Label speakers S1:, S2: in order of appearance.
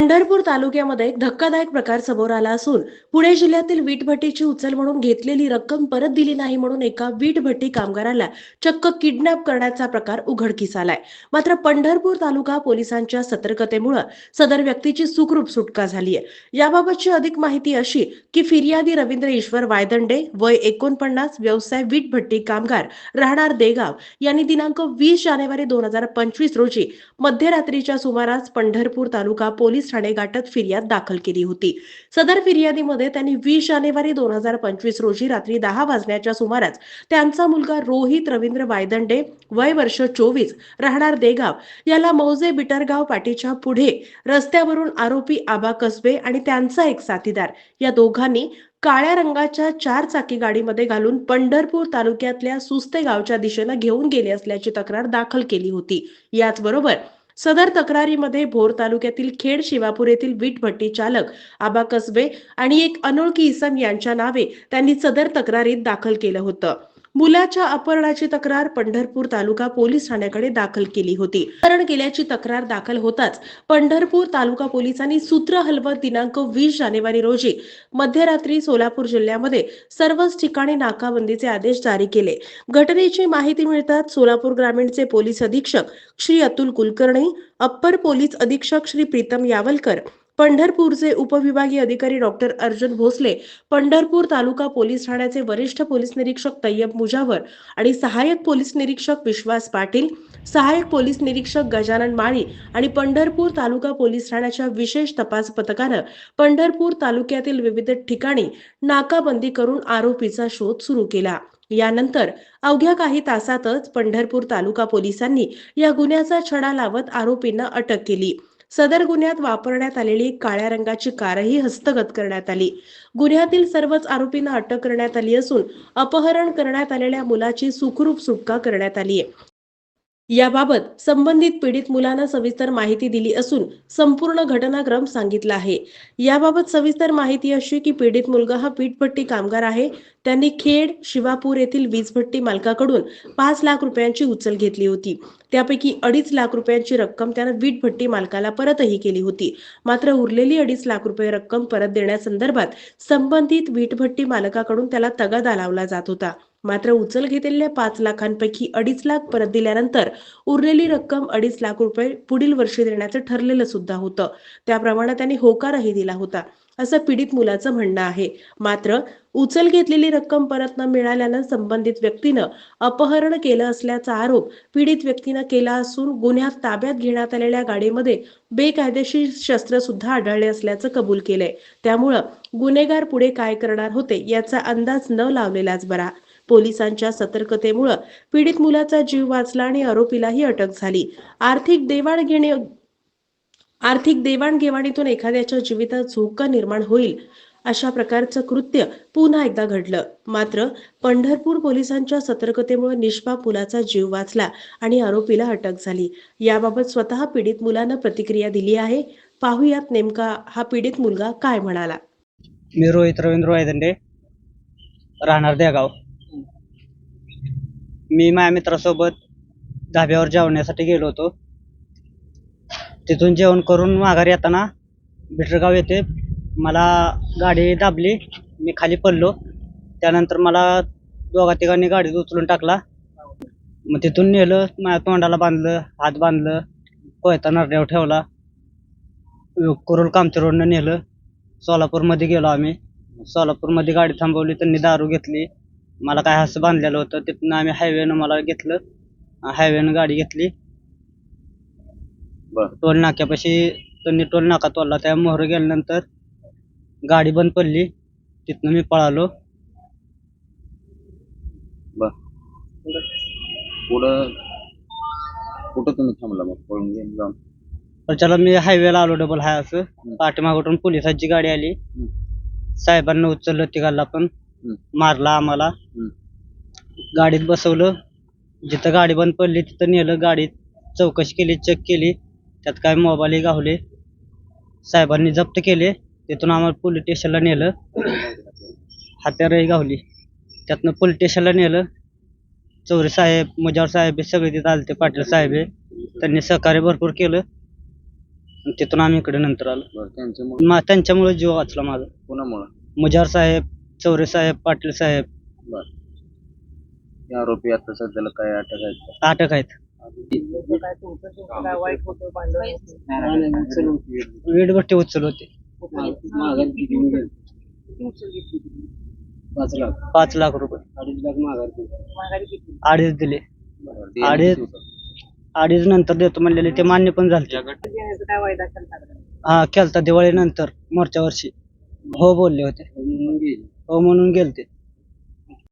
S1: पंढरपूर तालुक्यामध्ये एक धक्कादायक प्रकार समोर आला असून पुणे जिल्ह्यातील वीटभट्टीची उचल म्हणून घेतलेली रक्कम परत दिली नाही म्हणून एका वीटभट्टी कामगाराला चक्क किडनॅप करण्याचा प्रकार उघडकीस आलाय. मात्र पंढरपूर तालुका पोलिसांच्या सतर्कतेमुळे सदर व्यक्तीची सुखरूप सुटका झाली आहे. याबाबतची अधिक माहिती अशी की फिर्यादी रवींद्र ईश्वर वायदंडे वय एकोणपन्नास व्यवसाय वीटभट्टी कामगार राहणार देगाव यांनी दिनांक वीस जानेवारी दोन हजार पंचवीस रोजी मध्यरात्रीच्या सुमारास पंढरपूर तालुका पोलीस ठाणे फिर्याद दाखल केली होती. सदर फिर्यादीमध्ये त्यांनी वीस जानेवारी दोन हजार पंचवीस रोजी रात्री दहा वाजण्याच्या सुमारास त्यांचा मुलगा रोहित रवींद्र वायदंडे वय वर्ष चोवीस राहणार देगाव याला मौजे बिटरगाव पाटीच्या पुढे रस्त्यावरून आरोपी आबा कसबे आणि त्यांचा एक साथीदार या दोघांनी काळ्या रंगाच्या चार चाकी गाडीमध्ये घालून पंढरपूर तालुक्यातल्या सुस्ते गावच्या दिशेनं घेऊन गेले असल्याची तक्रार दाखल केली होती. याचबरोबर सदर तक्रारीमध्ये भोर तालुक्यातील खेड शिवापूर येथील वीटभट्टी चालक आबा कसबे आणि एक अनोळखी इसम यांच्या नावे त्यांनी सदर तक्रारीत दाखल केलं होतं. मुलाच्या अपहरणाची तक्रार पंढरपूर तालुका पोलीस ठाण्याकडे दाखल केली होती. अपहरण केल्याची तक्रार दाखल होताच पंढरपूर तालुका पोलिसांनी सूत्र हलवत दिनांक वीस जानेवारी रोजी मध्यरात्री सोलापूर जिल्ह्यामध्ये सर्वच ठिकाणी नाकाबंदीचे आदेश जारी केले. घटनेची माहिती मिळताच सोलापूर ग्रामीणचे पोलीस अधीक्षक श्री अतुल कुलकर्णी अप्पर पोलीस अधीक्षक श्री प्रीतम यावलकर पंढरपूरचे उपविभागीय अधिकारी डॉक्टर अर्जुन भोसले पंढरपूर तालुका पोलीस ठाण्याचे वरिष्ठ पोलीस निरीक्षक तय्यब मुजावर आणि सहाय्यक पोलीस निरीक्षक विश्वास पाटील सहाय्यक पोलीस निरीक्षक गजानन माळी आणि पंढरपूर तालुका पोलीस ठाण्याच्या विशेष तपास पथकानं पंढरपूर तालुक्यातील विविध ठिकाणी नाकाबंदी करून आरोपीचा शोध सुरू केला. यानंतर अवघ्या काही तासातच पंढरपूर तालुका पोलिसांनी या गुन्ह्याचा छडा लावत आरोपींना अटक केली. सदर गुन्ह्यात वापरण्यात आलेली काळ्या रंगाची कारही हस्तगत करण्यात आली. गुन्ह्यातील सर्वच आरोपींना अटक करण्यात आली असून अपहरण करण्यात आलेल्या मुलाची सुखरूप सुटका करण्यात आली आहे. याबाबत संबंधित पीडित मुलानं सविस्तर माहिती दिली असून संपूर्ण घटनाक्रम सांगितला आहे. याबाबत सविस्तर माहिती अशी की पीडित मुलगा हा वीटभट्टी कामगार आहे. त्यांनी खेड शिवापूर येथील वीजभट्टी मालकाकडून पाच लाख रुपयांची उचल घेतली होती. त्यापैकी अडीच लाख रुपयांची रक्कम त्यानं वीटभट्टी मालकाला परतही केली होती. मात्र उरलेली अडीच लाख रुपये रक्कम परत देण्यासंदर्भात संबंधित वीटभट्टी मालकाकडून त्याला तगादा लावला जात होता. मात्र उचल घेतलेल्या पाच लाखांपैकी अडीच लाख परत दिल्यानंतर उरलेली रक्कम अडीच लाख रुपये पुढील वर्षी देण्याचं ठरलेलं सुद्धा होतं. त्याप्रमाणे त्यांनी होकारही दिला होता. असं पीडित मुलाचं म्हणणं आहे. मात्र उचल घेतलेली रक्कम परत न मिळाल्यानं संबंधित व्यक्तीनं अपहरण केलं असल्याचा आरोप पीडित व्यक्तीनं केला असून गुन्ह्यात ताब्यात घेण्यात आलेल्या गाडीमध्ये बेकायदेशीर शस्त्र सुद्धा आढळले असल्याचं कबूल केलंय. त्यामुळं गुन्हेगार पुढे काय करणार होते याचा अंदाज न लावलेलाच बरा. पोलिसांच्या सतर्कतेमुळं पीडित मुलाचा जीव वाचला आणि आरोपीलाही अटक झाली. आर्थिक देवाणघेणी आर्थिक देवाणघेवाणीतून एखाद्याच्या जीवितात झोका निर्माण होईल अशा प्रकारचं कृत्य पुन्हा एकदा घडलं. मात्र पंढरपूर पोलिसांच्या सतर्कतेमुळे निष्पाप मुलाचा जीव वाचला आणि आरोपीला अटक झाली. याबाबत स्वतः पीडित मुलानं प्रतिक्रिया दिली आहे. पाहुयात नेमका हा पीडित मुलगा काय म्हणाला.
S2: मी रोहित रवींद्र वायदंडे राहणार देगाव. मी माझ्या मित्रासोबत धाब्यावर जेवण्यासाठी गेलो होतो. तिथून जेवण करून माघारी येताना बिटरगाव येथे मला गाडी दाबली. मी खाली पडलो. त्यानंतर मला दोघा तिघांनी गाडीत उचलून टाकला. मग तिथून नेलं. माझ्या तोंडाला बांधलं. हात बांधलं. कोयता नरड्यावर ठेवला. कुरुल कामती रोडनं नेलं. सोलापूरमध्ये गेलो आम्ही. सोलापूरमध्ये गाडी थांबवली. त्यांनी दारू घेतली. मला काय असं बांधलेलं होतं तिथून आम्ही हायवेनं मला घेतलं. हायवेनं गाडी घेतली. टोल नाक्यापाशी त्यांनी टोल नाका तोडला. त्या मोहर गेल्यानंतर गाडी बंद पडली. तिथनं मी पळालो.
S3: बर. पुढं कुठं तुम्ही थांबला मग? पळून घेऊन जाऊन?
S2: त्याच्याला मी हायवेला आलो डबल हाय असं. पाठीमागून पोलिसांची गाडी आली. साहेबांना उचललं तिघाला पण. मारला आम्हाला. गाडीत बसवलं. जिथं गाडी बंद पडली तिथं नेलं. गाडीत चौकशी केली चेक केली. त्यात काय मोबाईलही गावले. साहेबांनी जप्त केले. तिथून आम्हाला पोलीस स्टेशनला नेलं. हत्यारही गावली. त्यातनं पोलीस स्टेशनला नेलं. चौरे साहेब मुजावर साहेब हे सगळे तिथं आले ते पाटील साहेब हे. त्यांनी सहकार्य भरपूर केलं. आणि तिथून आम्ही इकडे नंतर आलो.
S3: बरं त्यांच्यामुळे?
S2: मा त्यांच्यामुळे जीव वाचला माझा.
S3: कोणामुळं?
S2: मुजार साहेब चौरे साहेब पाटील साहेब.
S3: बर. हे आरोपी आता सध्याला काय अटक आहेत? का?
S2: अटक आहेत. वीटभट्टी उचल होते
S3: पाच लाख
S2: पाच लाख रुपये.
S3: अडीच लाख
S2: अडीच दिले
S3: दिले
S2: अडीच अडीच नंतर देतो म्हणलेले ते मान्य पण झाले हा केलता दिवाळी नंतर मोर्चा वर्षी हो बोलले होते हो म्हणून गेलते